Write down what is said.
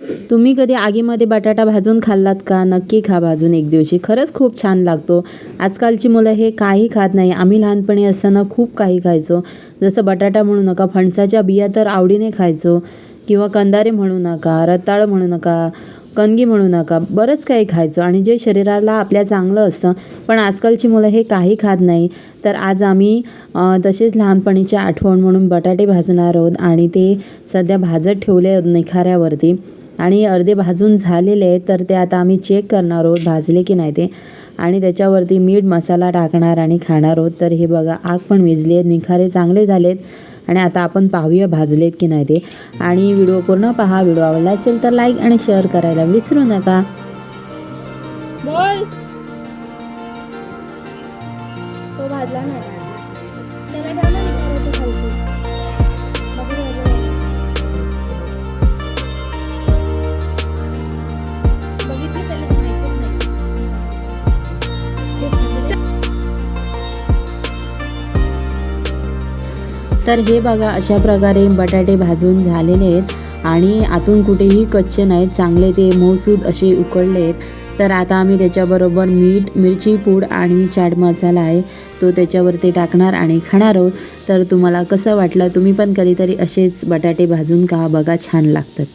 तुम्ही कधी आगीमध्ये बटाटा भाजून खाल्लात का? नक्की खा भाजून एक दिवशी. खरंच खूप छान लागतो. आजकालची मुलं हे काही खात नाही. आम्ही लहानपणी असताना खूप काही खायचो. जसं बटाटा म्हणू नका. फणसाच्या बिया तर आवडीने खायचो. किंवा कंदारे म्हणू नका रताळ म्हणू नका कणगी म्हणू नका बरंच काही खायचो. आणि जे शरीराला आपल्या चांगलं असतं पण आजकालची मुलं हे काही खात नाही. तर आज आम्ही तसेच लहानपणीची आठवण म्हणून बटाटे भाजणार आहोत आणि ते सध्या भाजत ठेवले आहेत निखाऱ्यावरती. आणि अर्धे भाजून झालेले आहेत तर ते आता आम्ही चेक करणार आहोत भाजले की नाही ते. आणि त्याच्यावरती मीठ मसाला टाकणार आणि खाणार आहोत. तर हे बघा आग पण विजली आहेत निखारे चांगले झालेत. आणि आता आपण पाहूया भाजलेत की नाही ते. आणि व्हिडिओ पूर्ण पहा. व्हिडिओ आवडला असेल तर लाईक आणि शेअर करायला विसरू नका. बोल. तो भाजला नाही. तर हे बघा अशा प्रकारे बटाटे भाजून झालेले आहेत. आणि आतून कुठेही कच्चे नाहीत चांगले ते मऊसूद असे उकळले आहेत. तर आता आम्ही त्याच्याबरोबर मीठ मिरची पूड आणि चाट मसाला आहे तो त्याच्यावरती टाकणार आणि खाणार आहोत. तर तुम्हाला कसं वाटलं तुम्ही पण कधीतरी असेच बटाटे भाजून का बघा छान लागतात.